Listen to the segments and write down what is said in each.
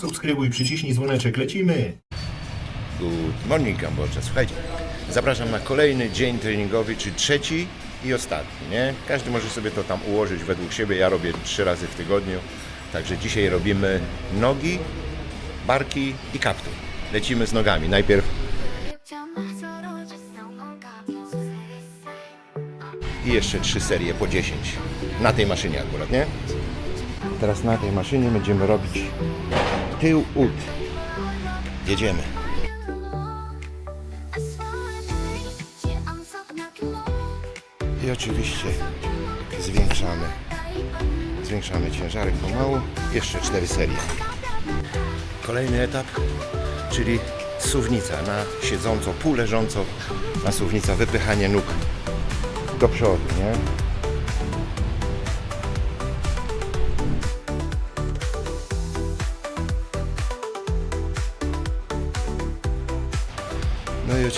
zasubskrybuj, przyciśnij dzwoneczek, lecimy! Good morning Kambodża. Słuchajcie, zapraszam na kolejny dzień treningowy, czy trzeci i ostatni, nie? Każdy może sobie to tam ułożyć według siebie. Ja robię trzy razy w tygodniu, także dzisiaj robimy nogi, barki i kaptur. Lecimy z nogami. Najpierw i jeszcze trzy serie po 10 na tej maszynie akurat, nie? Teraz na tej maszynie będziemy robić tył ud. Jedziemy. I oczywiście zwiększamy. Zwiększamy ciężarek pomału. Jeszcze cztery serie. Kolejny etap, czyli suwnica na siedząco, półleżąco, na suwnica, wypychanie nóg do przodu, nie?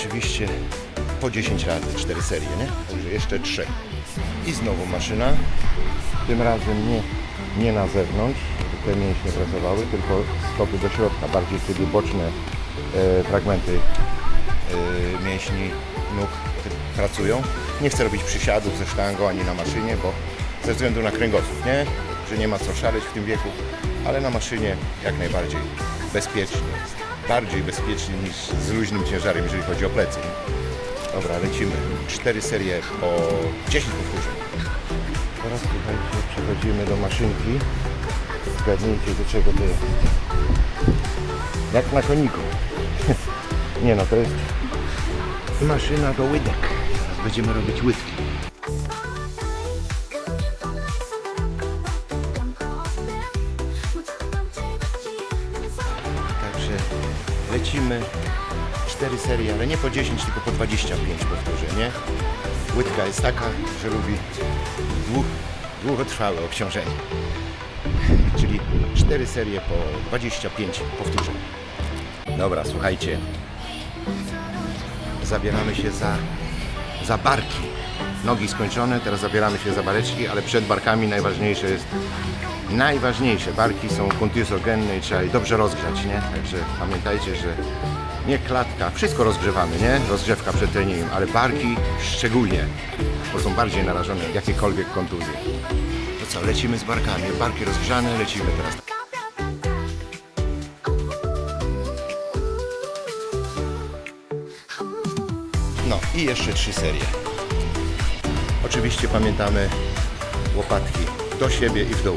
Oczywiście po 10 razy 4 serie, nie? Także jeszcze 3. I znowu maszyna. Tym razem nie, nie na zewnątrz, te mięśnie pracowały, tylko stopy do środka, bardziej wtedy boczne e, fragmenty e, mięśni nóg pracują. Nie chcę robić przysiadów ze sztangą ani na maszynie, bo ze względu na kręgosłup, nie? Że nie ma co szaleć w tym wieku, ale na maszynie jak najbardziej bezpiecznie. Bardziej bezpiecznie niż z luźnym ciężarem, jeżeli chodzi o plecy. Dobra, lecimy. Cztery serie po 10 powtórzeń. Teraz słuchajcie, przechodzimy do maszynki. Zgadnijcie do czego to jest. Jak na koniku. Nie no, to jest maszyna do łydek. Teraz będziemy robić łydki. Serie, ale nie po 10, tylko po 25 powtórzeń, nie? Łydka jest taka, że lubi dług, długotrwałe obciążenie. Czyli cztery serie po 25 powtórzeń. Dobra, słuchajcie. Zabieramy się za, za barki. Nogi skończone, teraz zabieramy się za bareczki, ale przed barkami najważniejsze jest najważniejsze. Barki są kontuzogenne i trzeba je dobrze rozgrzać, nie? Także pamiętajcie, że nie klatka, wszystko rozgrzewamy, nie? Rozgrzewka przed treningiem, ale barki szczególnie, bo są bardziej narażone na jakiekolwiek kontuzje. To co, lecimy z barkami. Barki rozgrzane, lecimy teraz. No i jeszcze trzy serie. Oczywiście pamiętamy łopatki do siebie i w dół.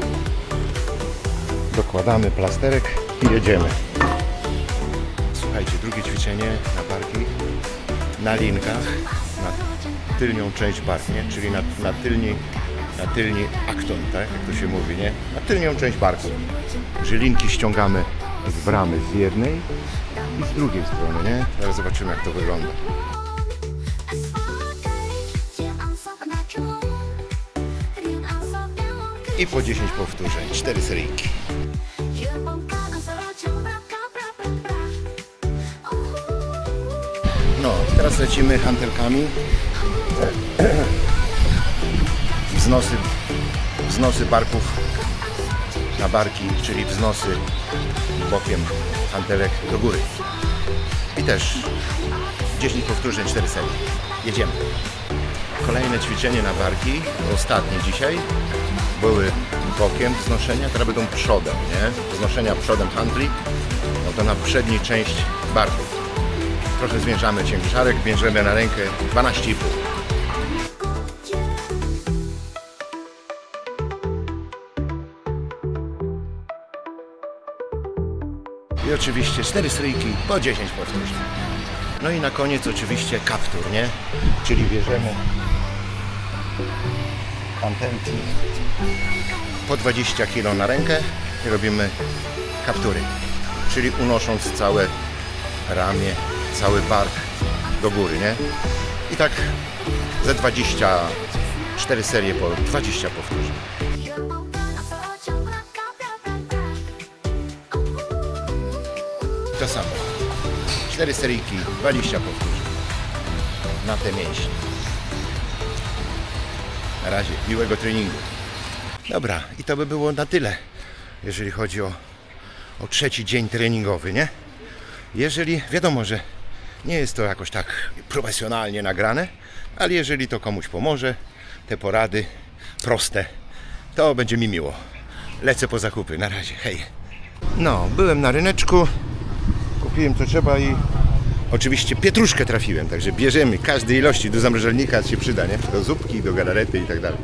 Dokładamy plasterek i jedziemy. Słuchajcie, drugie ćwiczenie na barki na linkach, na tylnią część bark, nie? czyli na, na tylni na tylni akton, tak jak to się mówi, nie? Na tylnią część barku. Że linki ściągamy z bramy z jednej i z drugiej strony, nie? Teraz zobaczymy jak to wygląda. I po 10 powtórzeń, 4 seryjki. Teraz lecimy hantelkami. Wznosy, wznosy barków na barki, czyli wznosy bokiem hantelek do góry. I też 10 powtórzeń, 4 serie. Jedziemy. Kolejne ćwiczenie na barki, ostatnie dzisiaj. Były bokiem wznoszenia, teraz będą przodem, nie? Wznoszenia przodem handli, no to na przedniej część barków. Trochę zwiększamy ciężarek, bierzemy na rękę 12,5. I oczywiście 4 stryjki po 10 powtórzeń. No i na koniec oczywiście kaptur, nie? Czyli bierzemy antenki po 20 kg na rękę i robimy kaptury. Czyli unosząc całe ramię, cały bark do góry, nie? I tak ze 24 serie po 20 powtórzeń. To samo. 4 seryjki, 20 powtórzeń. Na te mięśnie. Na razie miłego treningu. Dobra, i to by było na tyle, jeżeli chodzi o, o trzeci dzień treningowy, nie? Jeżeli, wiadomo, że nie jest to jakoś tak profesjonalnie nagrane, ale jeżeli to komuś pomoże, te porady proste, to będzie mi miło. Lecę po zakupy, na razie, hej. No, byłem na ryneczku, kupiłem co trzeba i oczywiście pietruszkę trafiłem, także bierzemy każdej ilości do zamrażalnika się przyda, nie? Do zupki, do galarety i tak dalej.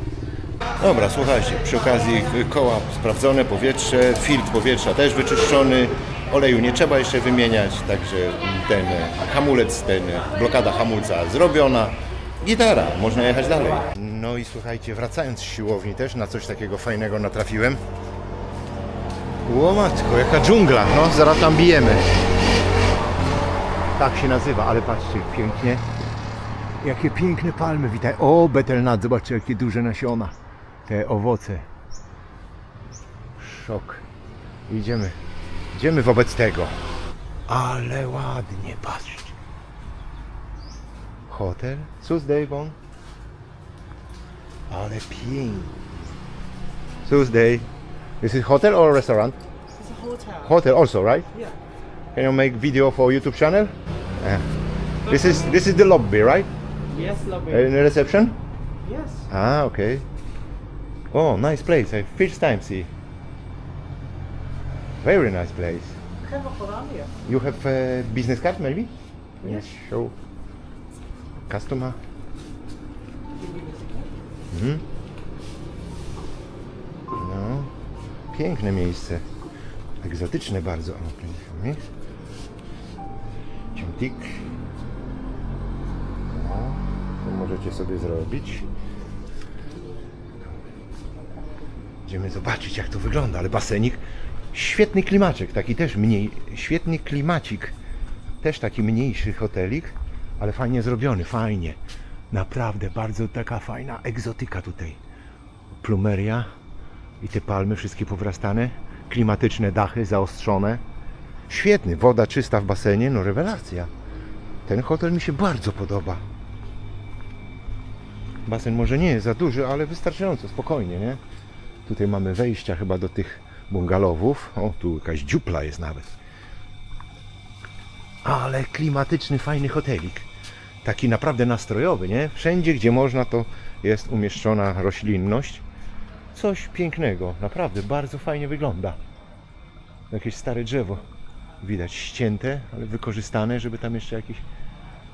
Dobra, słuchajcie, przy okazji y, koła sprawdzone, powietrze, filtr powietrza też wyczyszczony, oleju nie trzeba jeszcze wymieniać, także ten hamulec, ten blokada hamulca zrobiona, gitara, można jechać dalej. No i słuchajcie, wracając z siłowni też na coś takiego fajnego natrafiłem. Ło matko, jaka dżungla, no zaraz tam bijemy. Tak się nazywa, ale patrzcie, pięknie. Jakie piękne palmy, witaj. O, betelnat, zobaczcie jakie duże nasiona. Te owoce. Szok. Idziemy. Idziemy wobec tego. Ale ładnie, patrzcie. Hotel? Sus Dejbon? Ale pięknie. Sus Dej. Is it hotel or restaurant? It's a hotel. Hotel also, right? Yeah. Can you make video for YouTube channel? Yeah. This is this is the lobby, right? Yes, lovely. In the reception? yes. Ah, okay. Oh, nice place. I first time see. Very nice place. Up around here. You have a business card, maybe? Yes. Show. Customer. Mhm. No, piękne miejsce. Egzotyczne bardzo. O, kręcimy. Ciątik. No, to możecie sobie zrobić. Idziemy zobaczyć jak to wygląda, ale basenik świetny klimaczek, taki też mniej, świetny klimacik. Też taki mniejszy hotelik, ale fajnie zrobiony, fajnie. Naprawdę bardzo taka fajna egzotyka tutaj. Plumeria i te palmy wszystkie powrastane, klimatyczne dachy zaostrzone. Świetny, woda czysta w basenie, no rewelacja. Ten hotel mi się bardzo podoba. Basen może nie jest za duży, ale wystarczająco, spokojnie, nie? Tutaj mamy wejścia chyba do tych bungalowów. O, tu jakaś dziupla jest nawet. Ale klimatyczny, fajny hotelik. Taki naprawdę nastrojowy, nie? Wszędzie, gdzie można, to jest umieszczona roślinność. Coś pięknego, naprawdę bardzo fajnie wygląda. Jakieś stare drzewo. Widać ścięte, ale wykorzystane, żeby tam jeszcze jakieś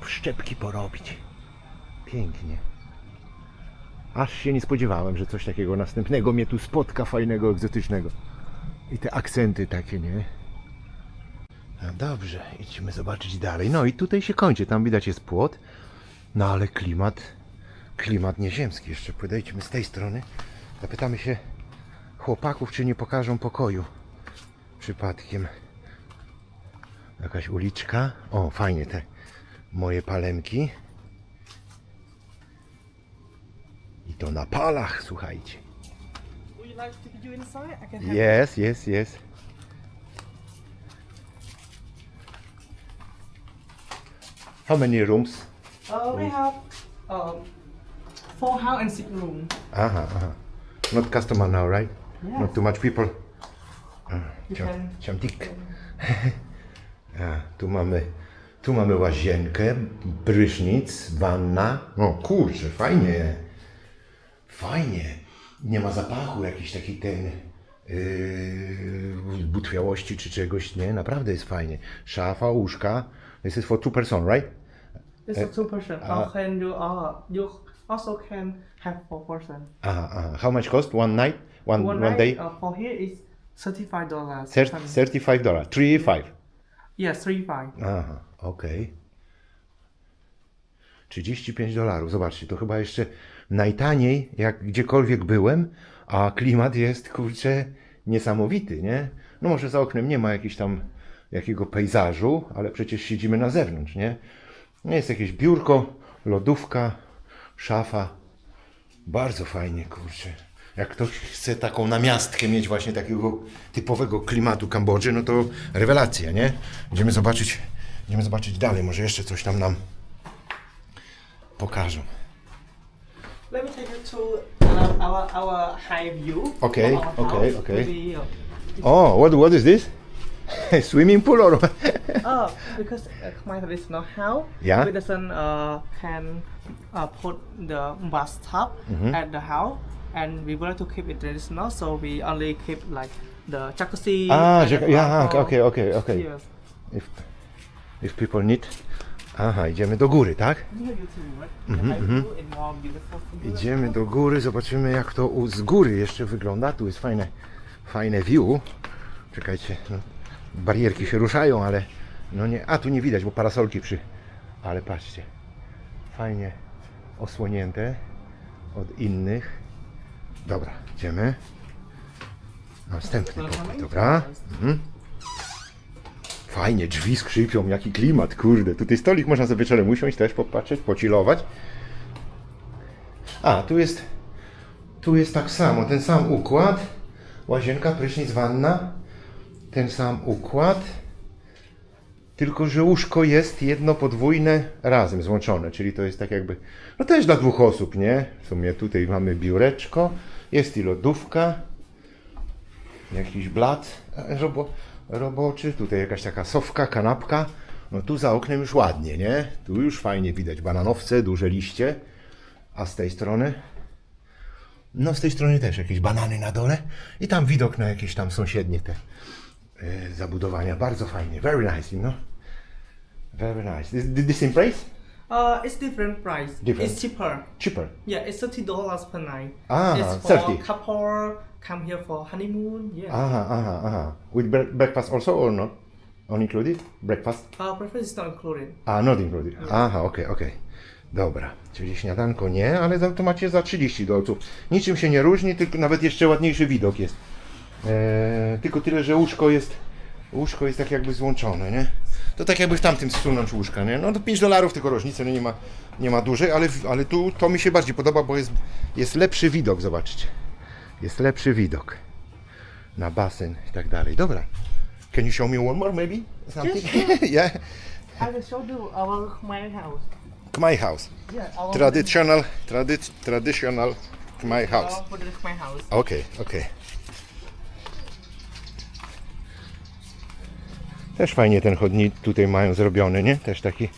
szczepki porobić. Pięknie. Aż się nie spodziewałem, że coś takiego następnego mnie tu spotka, fajnego, egzotycznego. I te akcenty takie, nie? No dobrze, idźmy zobaczyć dalej. No i tutaj się kończy, tam widać jest płot. No ale klimat, klimat nieziemski. Jeszcze podejdźmy z tej strony. Zapytamy się chłopaków, czy nie pokażą pokoju. Przypadkiem. Jakaś uliczka. O, fajnie te moje palemki. I to na palach, słuchajcie. Like to you inside? I can help Yes, yes, yes. How many rooms? you. Uh, we have um, four house and six room. Aha, aha. Not customer now, right? Yes. Not too much people. You Ciam, can. ciamtik. A, tu mamy, tu mamy łazienkę, prysznic, wanna. O kurczę, fajnie. Fajnie. Nie ma zapachu jakiś taki ten yy, butwiałości czy czegoś, nie? Naprawdę jest fajnie. Szafa, łóżka. This is for two person, right? It's a two person. uh, or can you uh you also can have four person. Aha, aha. How much cost? One night? One, one, One, night day? uh, for here is thirty five dollars. Thir- 35 dollars. 3 5. Yes, three five. Aha, okej. 35 dolarów. Zobaczcie, to chyba jeszcze najtaniej, jak gdziekolwiek byłem, a klimat jest, kurczę, niesamowity, nie? No może za oknem nie ma jakiegoś tam jakiego pejzażu, ale przecież siedzimy na zewnątrz, nie? No Jest jakieś biurko, lodówka, szafa. Bardzo fajnie, kurczę. Jak ktoś chce taką namiastkę mieć właśnie takiego typowego klimatu Kambodży, no to rewelacja, nie? Idziemy zobaczyć, idziemy zobaczyć dalej, może jeszcze coś tam nam pokażą. Let me take you to uh, our our high view. Okay, of our okay, house. okay. Maybe, uh, Oh, what, what is this? Swimming pool or... Oh, because uh, Khmer traditional house, Yeah. we doesn't uh, can uh, put the bathtub Mm-hmm. at the house, and we would like to keep it traditional, so we only keep like the jacuzzi. Ah, and the jac- yeah, bathroom. okay, okay, okay. Yes. If, if people need... Aha, idziemy do góry, tak? Mhm, mhm. Idziemy do góry, zobaczymy jak to u- z góry jeszcze wygląda. Tu jest fajne, fajne view. Czekajcie, no, barierki się ruszają, ale no nie, a tu nie widać, bo parasolki przy... Ale patrzcie, fajnie osłonięte od innych. Dobra, idziemy. Następny pokój, dobra. Mhm. Fajnie, drzwi skrzypią, jaki klimat, kurde. Tutaj stolik, można sobie wieczorem usiąść też, popatrzeć, pocilować. A, tu jest, tu jest tak samo, ten sam układ. Łazienka, prysznic, wanna. Ten sam układ. Tylko, że łóżko jest jedno podwójne razem złączone, czyli to jest tak jakby, no też dla dwóch osób, nie? W sumie tutaj mamy biureczko, jest i lodówka, jakiś blat robo, roboczy, tutaj jakaś taka sofka, kanapka. No tu za oknem już ładnie, nie? Tu już fajnie widać bananowce, duże liście. A z tej strony? No z tej strony też jakieś banany na dole i tam widok na jakieś tam sąsiednie te e, zabudowania. Bardzo fajnie. Very nice, you know? Very nice. This, this same price? Uh, it's different price. Different. It's cheaper. Cheaper. Yeah, it's thirty dollars per night. Ah, it's for 30. couple come here for honeymoon. Yeah. Aha, aha, aha. With bre- breakfast also or not? On included? Breakfast? Uh, breakfast is not included. A, not included. Aha, okej, okej. Dobra, czyli śniadanko nie, ale za- to macie za 30 dolców. Niczym się nie różni, tylko nawet jeszcze ładniejszy widok jest. Eee, tylko tyle, że łóżko jest, łóżko jest tak jakby złączone, nie? To tak jakby w tamtym zsunąć łóżka, nie? No to 5 dolarów tylko różnicy, no nie ma, nie ma dużej, ale, w- ale tu to mi się bardziej podoba, bo jest, jest lepszy widok, zobaczcie. Jest lepszy widok na basen i tak dalej. Dobra. Can you show me one more maybe? Something? yeah. I will show you our Khmer house. My house. Yeah, our Traditional, trady, traditional my house. Our Khmer house. Okej, okej. Też fajnie ten chodnik tutaj mają zrobiony, nie? Też taki.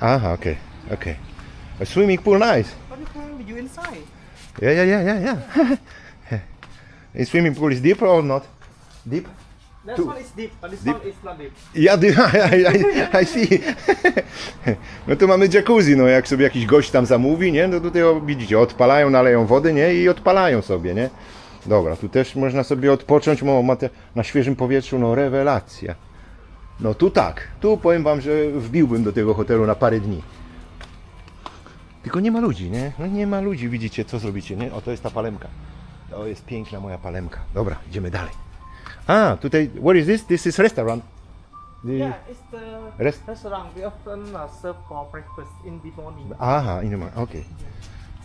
Aha, okej, okej. A swimming pool nice. But you can view inside. Yeah, yeah, yeah, yeah, yeah. Is swimming pool is deep or not? Deep? That Two. one is deep, but this Deep. one is not deep. Ja, dy- I, I, I see. No tu mamy jacuzzi, no jak sobie jakiś gość tam zamówi, nie? No tutaj o, widzicie, odpalają, naleją wody, nie? I odpalają sobie, nie? Dobra, tu też można sobie odpocząć, ma te, na świeżym powietrzu, no rewelacja. No tu tak, tu powiem wam, że wbiłbym do tego hotelu na parę dni. Tylko nie ma ludzi, nie? No nie ma ludzi, widzicie, co zrobicie, nie? O, to jest ta palemka. To jest piękna moja palemka. Dobra, idziemy dalej. A, tutaj, what is this? This is restaurant. The- Yeah, it's the Rest- restaurant. We often uh, serve for breakfast in the morning. Aha, in the morning. okej.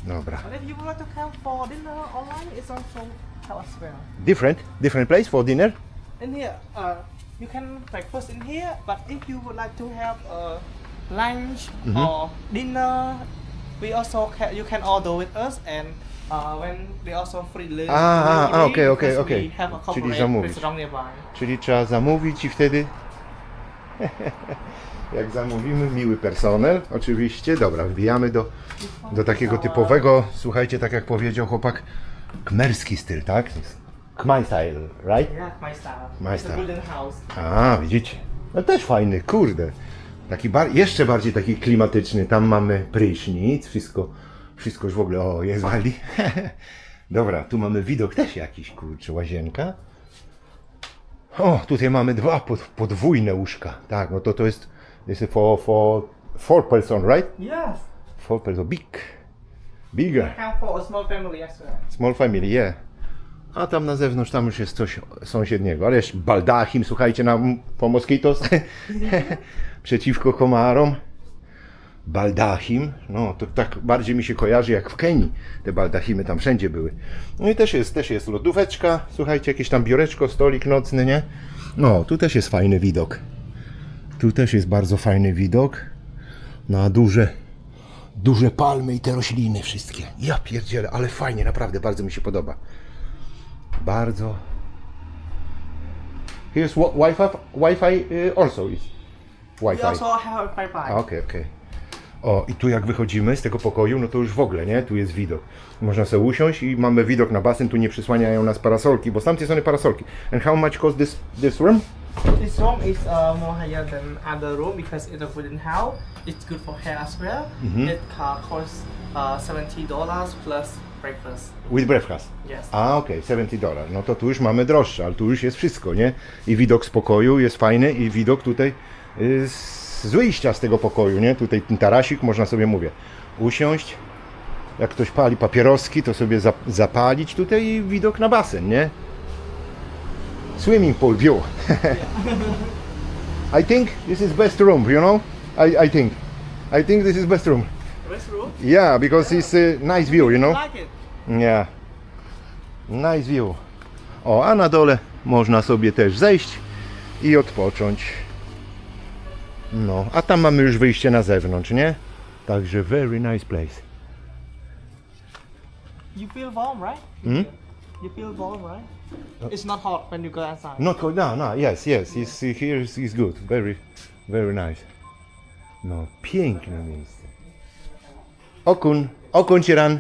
Dobra. But if you like to come for dinner online, it's also how as well. Different, different place for dinner? In here, uh, you can breakfast in here, but if you would like to have uh, lunch Mm-hmm. or dinner, we also can, you can order with us and uh, when they also free delivery. Ah, ah, ah, okay, okay, because okay. We have a Czyli corporate zamówić. restaurant nearby. Czyli trzeba zamówić i wtedy... Jak zamówimy, miły personel, oczywiście. Dobra, wbijamy do, do takiego typowego, słuchajcie, tak jak powiedział chłopak, kmerski styl, tak? Khmer style, right? Yeah, my style. My It's style. a golden house. A, widzicie. No też fajny, kurde. Taki bar- jeszcze bardziej taki klimatyczny. Tam mamy prysznic, wszystko, wszystko już w ogóle, o, jest Waldi. Dobra, tu mamy widok też jakiś, kurczę, łazienka. O, tutaj mamy dwa pod, podwójne łóżka. Tak, no to to jest, is for, for four person, right? Yes. Four person, big. Bigger. Come for a small family as well. Small family, yeah. A tam na zewnątrz, tam już jest coś sąsiedniego. Ale jeszcze baldachim, słuchajcie, na, po moskitos. Przeciwko komarom. Baldachim, no to tak bardziej mi się kojarzy jak w Kenii. Te baldachimy tam wszędzie były. No i też jest, też jest lodóweczka, słuchajcie, jakieś tam biureczko, stolik nocny, nie? No, tu też jest fajny widok. Tu też jest bardzo fajny widok na duże duże palmy i te rośliny wszystkie. Ja pierdzielę, ale fajnie, naprawdę bardzo mi się podoba. Bardzo. Here's wi- Wi-Fi. Wi-Fi uh, also is. We Wi-Fi. also have Wi-Fi. Okej, okej. O, i tu jak wychodzimy z tego pokoju, no to już w ogóle, nie? Tu jest widok. Można sobie usiąść i mamy widok na basen, tu nie przysłaniają nas parasolki, bo z tamtej strony parasolki. And how much cost this, this room? This room is uh, more higher than other room because it's a wooden house. It's good for hair as well. It uh, costs uh, seventy dollars plus breakfast. With breakfast. Yes. A, okej, 70 dolar. No to tu już mamy droższe, ale tu już jest wszystko, nie? I widok z pokoju jest fajny i widok tutaj y, z wyjścia z tego pokoju, nie? Tutaj ten tarasik, można sobie, mówię, usiąść. Jak ktoś pali papieroski, to sobie zap- zapalić tutaj i widok na basen, nie? Swimming pool view. I think this is best room, you know? I, I think. I think this is best room. Best room. Yeah, because it's a nice view, you know? Like it. Nie. Nice view. O, a na dole można sobie też zejść i odpocząć. No, a tam mamy już wyjście na zewnątrz, nie? Także very nice place. You feel warm, right? Hmm? You feel warm, right? It's not hot when you go outside. Not cold, no, no, yes, yes, it's, here is, is good, very, very nice. No, piękne miejsce. Okun, okun ciran.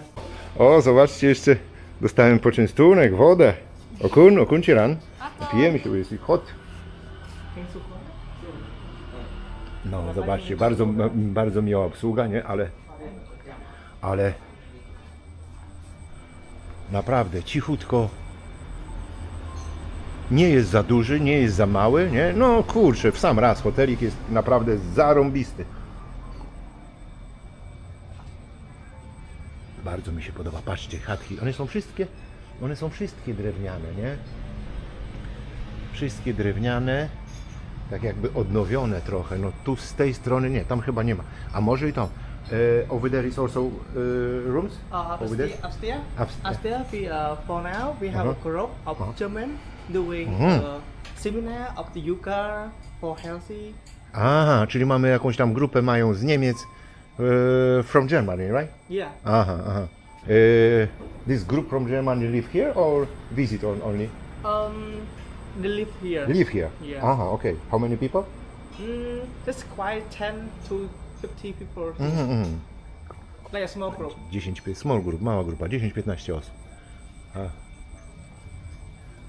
O, zobaczcie jeszcze, dostałem poczęstunek, wodę. Okun, okun ciran. Pijemy się, bo jest hot. No, zobaczcie, bardzo, bardzo miła obsługa, nie? Ale, ale naprawdę cichutko. Nie jest za duży, nie jest za mały, nie? No kurczę, w sam raz hotelik jest naprawdę zarąbisty. Bardzo mi się podoba. Patrzcie, chatki. One są wszystkie, one są wszystkie drewniane, nie? Wszystkie drewniane tak jakby odnowione trochę. No tu z tej strony nie, tam chyba nie ma. A może i tam. Uh, over there is also uh, rooms? Uh, over there? upstairs, upstairs, we, uh, for now, we have Uh-huh. a group of Uh-huh. German doing uh, seminar of the yoga for healthy. Aha, czyli mamy jakąś tam grupę mają z Niemiec. Uh, from Germany, right? Yeah. Aha, aha. Uh this group from Germany live here or visit on, only? Um, they live here. Live here? Yeah. Aha, okay. How many people? Mm, it's quite 10 to 50 people. Mhm, mhm. Like a small group. 10, pi- small group, mała grupa, 10-15 osób. A.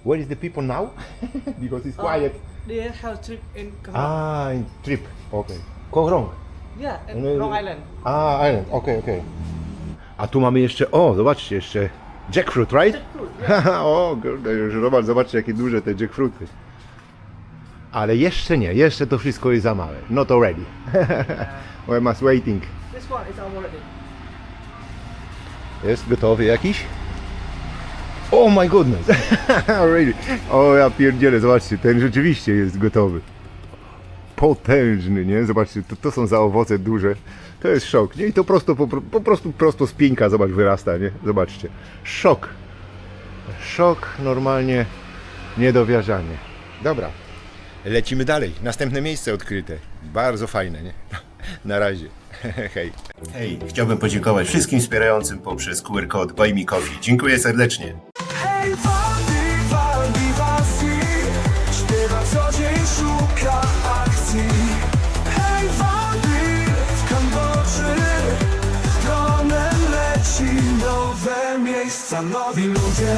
Where is the people now? Because it's quiet. They have trip in Ah, in trip. Okay. Koh Rong. Yeah, in Long Island. A, Island. Okej, okej. A tu mamy jeszcze, o, zobaczcie, jeszcze jackfruit, right? Haha, o, kurde, już zobacz, zobaczcie jakie duże te jackfruity. Ale jeszcze nie, jeszcze to wszystko jest za małe. Not already. We must waiting. This one is already. Jest gotowy jakiś? Oh my goodness! Already. O ja pierdzielę, zobaczcie, ten rzeczywiście jest gotowy. Potężny, nie? Zobaczcie, to, to są za owoce duże. To jest szok, nie? I to prosto, po, po prostu prosto z pieńka, zobacz, wyrasta, nie? Zobaczcie. Szok. Szok normalnie niedowierzanie. Dobra. Lecimy dalej. Następne miejsce odkryte. Bardzo fajne, nie? Na razie. Hej. Hej, chciałbym podziękować wszystkim wspierającym poprzez QR kod Buy Me Coffee. Dziękuję serdecznie. Nowi ludzie